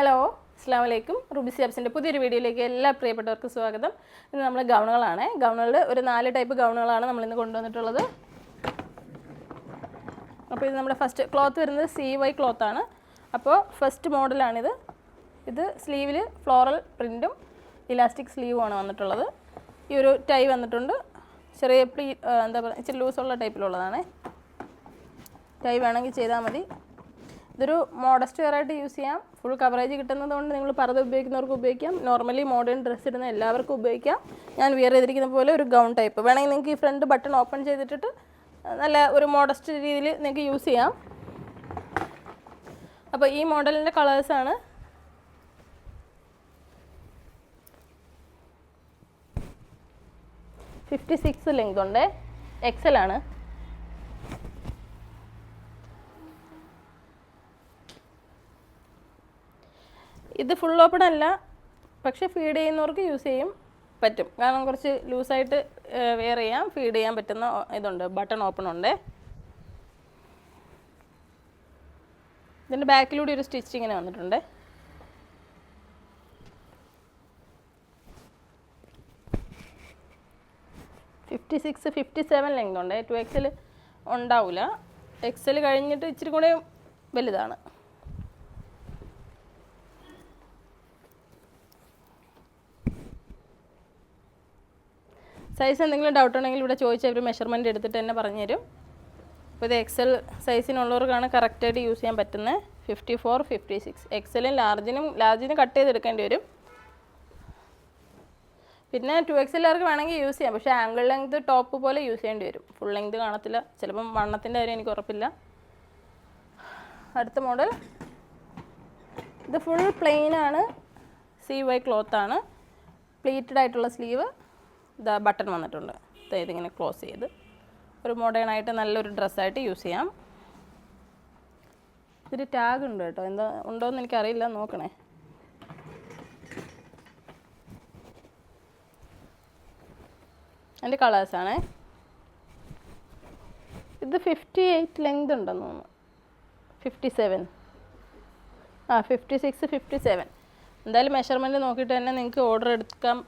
Hello അസ്സാം വലൈക്കും Ruby സിയാബ്സിന്റെ പുതിയൊരു വീഡിയോയിലേക്ക് എല്ലാ പ്രിയപ്പെട്ടവർക്കും സ്വാഗതം. ഇന്ന് നമ്മൾ ഗൗണുകളാണ്. ഗൗണുകളിൽ ഒരു നാല് ടൈപ്പ് ഗൗണുകളാണ് നമ്മളിന്ന് കൊണ്ടുവന്നിട്ടുള്ളത്. അപ്പോൾ ഇത് നമ്മുടെ ഫസ്റ്റ് ക്ലോത്ത് വരുന്നത് സി വൈ ക്ലോത്താണ് അപ്പോൾ ഫസ്റ്റ് മോഡലാണിത് ഇത് സ്ലീവിൽ ഫ്ലോറൽ പ്രിന്റും ഇലാസ്റ്റിക് സ്ലീവുമാണ് വന്നിട്ടുള്ളത്. ഈ ഒരു ടൈ വന്നിട്ടുണ്ട്. ചെറിയ പ്ലീ എന്താ പറയുക ഇച്ചിരി ലൂസുള്ള ടൈപ്പിലുള്ളതാണേ ടൈ വേണമെങ്കിൽ ചെയ്താൽ മതി. ഇതൊരു മോഡസ്റ്റ് വെയറായിട്ട് യൂസ് ചെയ്യാം. ഫുൾ കവറേജ് കിട്ടുന്നത് കൊണ്ട് നിങ്ങൾ പറത ഉപയോഗിക്കുന്നവർക്ക് ഉപയോഗിക്കാം. നോർമലി മോഡേൺ ഡ്രസ്സ് ഇടുന്ന എല്ലാവർക്കും ഉപയോഗിക്കാം. ഞാൻ വിയർ ചെയ്തിരിക്കുന്ന പോലെ ഒരു ഗൗൺ ടൈപ്പ് വേണമെങ്കിൽ നിങ്ങൾക്ക് ഈ ഫ്രണ്ട് ബട്ടൺ ഓപ്പൺ ചെയ്തിട്ടിട്ട് നല്ല ഒരു മോഡസ്റ്റ് രീതിയിൽ നിങ്ങൾക്ക് യൂസ് ചെയ്യാം. അപ്പോൾ ഈ മോഡലിന്റെ കളേഴ്സാണ് ഫിഫ്റ്റി സിക്സ് ലെങ്ത് ഉണ്ട്. എക്സൽ ആണ്. ഇത് ഫുൾ ഓപ്പൺ അല്ല. പക്ഷെ ഫീഡ് ചെയ്യുന്നവർക്ക് യൂസ് ചെയ്യും പറ്റും. കാരണം കുറച്ച് ലൂസായിട്ട് വെയർ ചെയ്യാം ഫീഡ് ചെയ്യാൻ പറ്റുന്ന ഇതുണ്ട്. ബട്ടൺ ഓപ്പൺ ഉണ്ട്. ഇതിന്റെ ബാക്കിലൂടെ ഒരു സ്റ്റിച്ച് ഇങ്ങനെ വന്നിട്ടുണ്ട്. Fifty six fifty seven length ഉണ്ട്. ടു എക്സൽ ഉണ്ടാവില്ല എക്സൽ കഴിഞ്ഞിട്ട് ഇച്ചിരി കൂടെ വലുതാണ്. സൈസ് എന്തെങ്കിലും ഡൗട്ട് ഉണ്ടെങ്കിൽ ഇവിടെ ചോദിച്ചാൽ മെഷർമെന്റ് എടുത്തിട്ട് തന്നെ പറഞ്ഞുതരും. അപ്പോൾ ഇത് എക്സൽ സൈസിനുള്ളവർക്കാണ് കറക്റ്റായിട്ട് യൂസ് ചെയ്യാൻ പറ്റുന്നത്. ഫിഫ്റ്റി ഫോർ ഫിഫ്റ്റി സിക്സ് എക്സലും ലാർജിനും ലാർജിനും കട്ട് ചെയ്തെടുക്കേണ്ടി വരും. പിന്നെ ടു എക്സലുകാർക്ക് വേണമെങ്കിൽ യൂസ് ചെയ്യാം. പക്ഷേ ആംഗിൾ ലെങ്ത് ടോപ്പ് പോലെ യൂസ് ചെയ്യേണ്ടി വരും. ഫുൾ ലെങ്ത് കാണത്തില്ല. ചിലപ്പം വണ്ണത്തിന്റെ കാര്യം എനിക്ക് ഉറപ്പില്ല. അടുത്ത മോഡൽ ഇത് ഫുൾ പ്ലെയിൻ ആണ്. സി വൈ ക്ലോത്താണ് പ്ലീറ്റഡ് ആയിട്ടുള്ള സ്ലീവ് ഇതാ ബട്ടൺ വന്നിട്ടുണ്ട്. ഇതിങ്ങനെ ക്ലോസ് ചെയ്ത് ഒരു മോഡേൺ ആയിട്ട് നല്ലൊരു ഡ്രസ്സായിട്ട് യൂസ് ചെയ്യാം. ഇതിൽ ടാഗ് ഉണ്ട് കേട്ടോ. എന്താ ഉണ്ടോ എന്ന് എനിക്കറിയില്ല. നോക്കണേ. എന്റെ കളേഴ്സാണേ ഇത് ഫിഫ്റ്റി എയ്റ്റ് ലെങ്ത് ഉണ്ടെന്ന് തോന്നുന്നു. ഫിഫ്റ്റി സെവൻ ആ ഫിഫ്റ്റി സിക്സ് ഫിഫ്റ്റി സെവൻ എന്തായാലും മെഷർമെന്റ് നോക്കിയിട്ട് തന്നെ നിങ്ങൾക്ക് ഓർഡർ എടുക്കാം.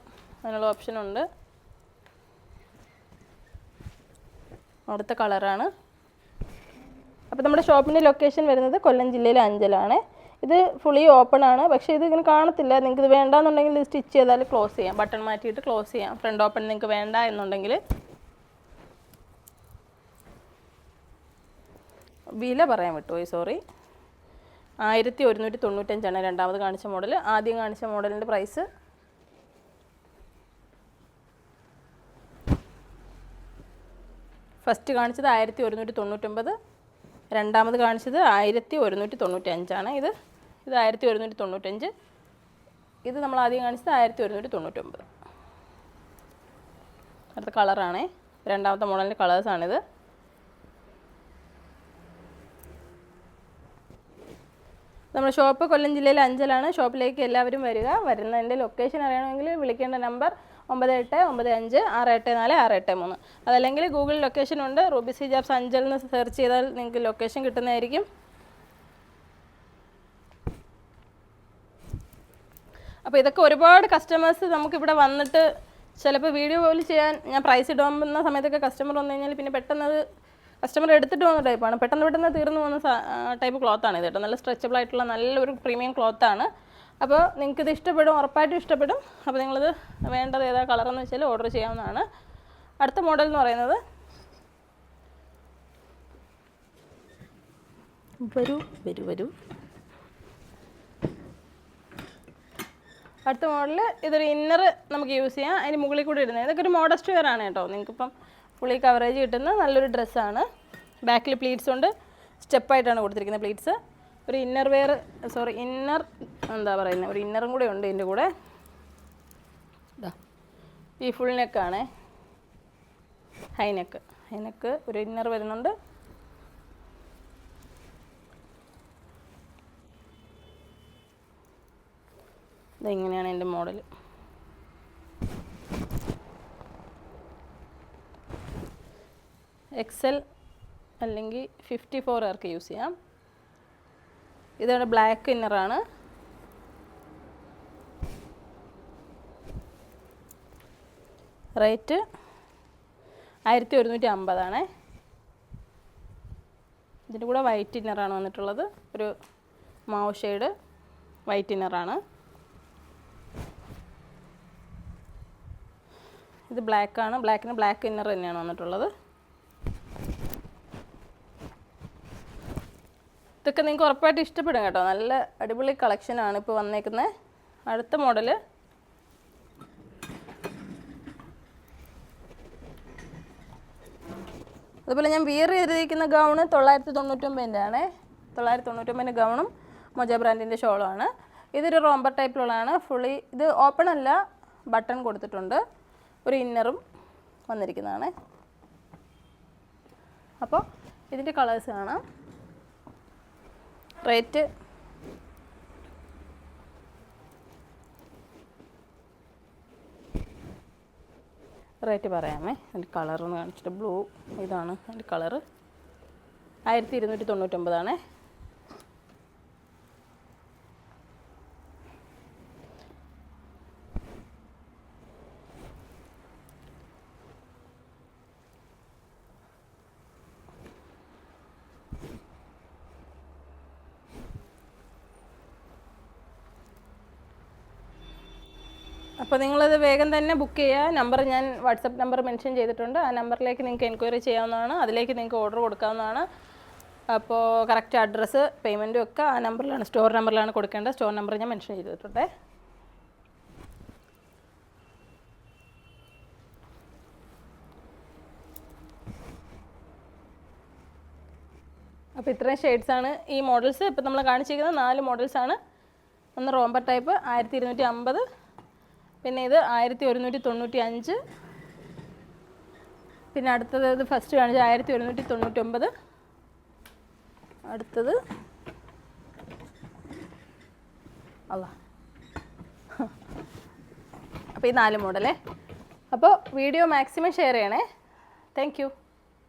അതിനുള്ള ഓപ്ഷൻ ഉണ്ട് അടുത്ത കളറാണ്. അപ്പോൾ നമ്മുടെ ഷോപ്പിന്റെ ലൊക്കേഷൻ വരുന്നത് കൊല്ലം ജില്ലയിലെ അഞ്ചലാണ്. ഇത് ഫുള്ളി ഓപ്പൺ ആണ്. പക്ഷേ ഇത് ഇങ്ങനെ കാണത്തില്ല. നിങ്ങൾക്ക് ഇത് വേണ്ടാന്നുണ്ടെങ്കിൽ ഇത് സ്റ്റിച്ച് ചെയ്താൽ ക്ലോസ് ചെയ്യാം. ബട്ടൺ മാറ്റിയിട്ട് ക്ലോസ് ചെയ്യാം. ഫ്രണ്ട് ഓപ്പൺ നിങ്ങൾക്ക് വേണ്ട എന്നുണ്ടെങ്കിൽ. വില പറയാൻ വിട്ടുപോയി സോറി ആയിരത്തി ഒരുന്നൂറ്റി തൊണ്ണൂറ്റഞ്ചാണ് രണ്ടാമത് കാണിച്ച മോഡൽ ആദ്യം കാണിച്ച മോഡലിന്റെ പ്രൈസ് ഫസ്റ്റ് കാണിച്ചത് ആയിരത്തി ഒരുന്നൂറ്റി തൊണ്ണൂറ്റൊമ്പത് രണ്ടാമത് കാണിച്ചത് ആയിരത്തി ഒരുന്നൂറ്റി തൊണ്ണൂറ്റി അഞ്ചാണ് ഇത് ഇത് ആയിരത്തി ഒരുന്നൂറ്റി തൊണ്ണൂറ്റഞ്ച് ഇത് നമ്മൾ ആദ്യം കാണിച്ചത് ആയിരത്തി ഒരുന്നൂറ്റി തൊണ്ണൂറ്റൊമ്പത് അടുത്ത കളറാണേ. രണ്ടാമത്തെ മോഡലിന്റെ കളേഴ്സാണിത്. നമ്മൾ ഷോപ്പ് കൊല്ലം ജില്ലയിൽ അഞ്ചലാണ്. ഷോപ്പിലേക്ക് എല്ലാവരും വരിക. വരുന്നതിന്റെ ലൊക്കേഷൻ അറിയണമെങ്കിൽ വിളിക്കേണ്ട നമ്പർ ഒമ്പത് എട്ട് ഒമ്പത് അഞ്ച് ആറ് എട്ട് നാല് ആറ് എട്ട് മൂന്ന്. അതല്ലെങ്കിൽ ഗൂഗിൾ ലൊക്കേഷൻ ഉണ്ട്. റൂബി സി ജാബ്സ് അഞ്ചൽ എന്ന് സെർച്ച് ചെയ്താൽ നിങ്ങൾക്ക് ലൊക്കേഷൻ കിട്ടുന്നതായിരിക്കും. അപ്പോൾ ഇതൊക്കെ ഒരുപാട് കസ്റ്റമേഴ്സ് നമുക്കിവിടെ വന്നിട്ട് ചിലപ്പോൾ വീഡിയോ പോലും ചെയ്യാൻ ഞാൻ പ്രൈസ് ഇടുന്ന സമയത്തൊക്കെ കസ്റ്റമർ വന്നു കഴിഞ്ഞാൽ പിന്നെ പെട്ടെന്ന് അത് കസ്റ്റമർ എടുത്തിട്ട് പോകുന്ന ടൈപ്പാണ് പെട്ടെന്ന് പെട്ടെന്ന് തീർന്നു പോകുന്ന ടൈപ്പ് ക്ലോത്താണ് ഇത് കേട്ടോ. നല്ല സ്ട്രെച്ചബിൾ ആയിട്ടുള്ള നല്ലൊരു പ്രീമിയം ക്ലോത്താണ് അപ്പോൾ നിങ്ങൾക്ക് ഇത് ഇഷ്ടപ്പെടും ഉറപ്പായിട്ടും ഇഷ്ടപ്പെടും. അപ്പോൾ നിങ്ങളിത് വേണ്ടത് ഏതാ കളറെന്ന് വെച്ചാൽ ഓർഡർ ചെയ്യാവുന്നതാണ്. അടുത്ത മോഡൽ എന്ന് പറയുന്നത് വരൂ വരൂ വരൂ. അടുത്ത മോഡൽ ഇതൊരു ഇന്നർ നമുക്ക് യൂസ് ചെയ്യാം. അതിന് മുകളിൽ കൂടി ഇടുന്നത്. ഇതൊക്കെ ഒരു മോഡസ്റ്റ് വെയർ ആണ് കേട്ടോ. നിങ്ങൾക്കിപ്പം ഫുള്ളി കവറേജ് കിട്ടുന്ന നല്ലൊരു ഡ്രസ്സാണ് ബാക്കിൽ പ്ലീറ്റ്സ് ഉണ്ട്. സ്റ്റെപ്പായിട്ടാണ് കൊടുത്തിരിക്കുന്നത് പ്ലീറ്റ്സ് ഒരു ഇന്നർ വെയർ സോറി ഇന്നർ എന്താ പറയുന്നത് ഒരു ഇന്നറും കൂടെ ഉണ്ട് ഇതിന്റെ കൂടെ. ഈ ഫുൾ നെക്കാണ് ഹൈ നെക്ക് ഹൈ നെക്ക് ഒരു ഇന്നർ വരുന്നുണ്ട്. ഇതെങ്ങനെയാണ് എന്റെ മോഡൽ എക്സൽ അല്ലെങ്കിൽ ഫിഫ്റ്റി ഫോർ ആർക്ക് യൂസ് ചെയ്യാം. ഇതാണ് ബ്ലാക്ക് ഇന്നറാണ് റേറ്റ് ആയിരത്തി ഒരുന്നൂറ്റി അമ്പതാണേ ഇതിന്റെ കൂടെ വൈറ്റ് ഇന്നറാണ് വന്നിട്ടുള്ളത്. ഒരു മാവ് ഷെയ്ഡ് വൈറ്റ് ഇന്നറാണ് ഇത് ബ്ലാക്കാണ് ബ്ലാക്കിന് ബ്ലാക്ക് ഇന്നർ തന്നെയാണ് വന്നിട്ടുള്ളത്. ഇതൊക്കെ നിങ്ങൾക്ക് ഉറപ്പായിട്ട് ഇഷ്ടപ്പെടും കേട്ടോ. നല്ല അടിപൊളി കളക്ഷനാണ് ഇപ്പോൾ വന്നേക്കുന്നത് അടുത്ത മോഡൽ അതുപോലെ ഞാൻ വിയർ ചെയ്തിരിക്കുന്ന ഗൗണ് തൊള്ളായിരത്തി തൊണ്ണൂറ്റൊമ്പതിന്റെ ആണ്. തൊള്ളായിരത്തി തൊണ്ണൂറ്റൊമ്പതിന്റെ ഗൗണും മൊജ ബ്രാൻഡിന്റെ ഷോളുമാണ് ഇതൊരു റോംബർ ടൈപ്പിലുള്ളതാണ് ഫുള്ളി ഇത് ഓപ്പൺ അല്ല ബട്ടൺ കൊടുത്തിട്ടുണ്ട്. ഒരു ഇന്നറും വന്നിരിക്കുന്നതാണ്. അപ്പോൾ ഇതിന്റെ കളേഴ്സ് കാണാം. റേറ്റ്? റേറ്റ് പറയാമേ. അതിന്റെ കളർ ഒന്ന് കാണിച്ചിട്ട്. ബ്ലൂ ഇതാണ് അതിന്റെ കളറ്. ആയിരത്തി ഇരുന്നൂറ്റി തൊണ്ണൂറ്റൊമ്പതാണേ. അപ്പോൾ നിങ്ങളത് വേഗം തന്നെ ബുക്ക് ചെയ്യുക. നമ്പർ ഞാൻ വാട്സപ്പ് നമ്പർ മെൻഷൻ ചെയ്തിട്ടുണ്ട്. ആ നമ്പറിലേക്ക് നിങ്ങൾക്ക് എൻക്വയറി ചെയ്യാവുന്നതാണ്. അതിലേക്ക് നിങ്ങൾക്ക് ഓർഡർ കൊടുക്കാവുന്നതാണ്. അപ്പോൾ കറക്റ്റ് അഡ്രസ്സ് പേയ്മെന്റും ഒക്കെ ആ നമ്പറിലാണ് സ്റ്റോർ നമ്പറിലാണ് കൊടുക്കേണ്ടത്. സ്റ്റോർ നമ്പർ ഞാൻ മെൻഷൻ ചെയ്തിട്ടുണ്ട്. അപ്പോൾ ഇത്രയും ഷെയ്ഡ്സാണ് ഈ മോഡൽസ് ഇപ്പോൾ നമ്മൾ കാണിച്ചിരിക്കുന്നത് നാല് മോഡൽസാണ് ഒന്ന് റോംബർ ടൈപ്പ് ആയിരത്തി ഇരുന്നൂറ്റി അമ്പത്. പിന്നെ ഇത് ആയിരത്തി ഒരുന്നൂറ്റി തൊണ്ണൂറ്റി അഞ്ച്. പിന്നെ അടുത്തത് ഇത് ഫസ്റ്റ് കാണിച്ച ആയിരത്തി ഒരുന്നൂറ്റി തൊണ്ണൂറ്റൊമ്പത്. അടുത്തത്. അല്ല അപ്പോൾ ഈ നാല് മോഡലേ അപ്പോൾ വീഡിയോ മാക്സിമം ഷെയർ ചെയ്യണേ. താങ്ക്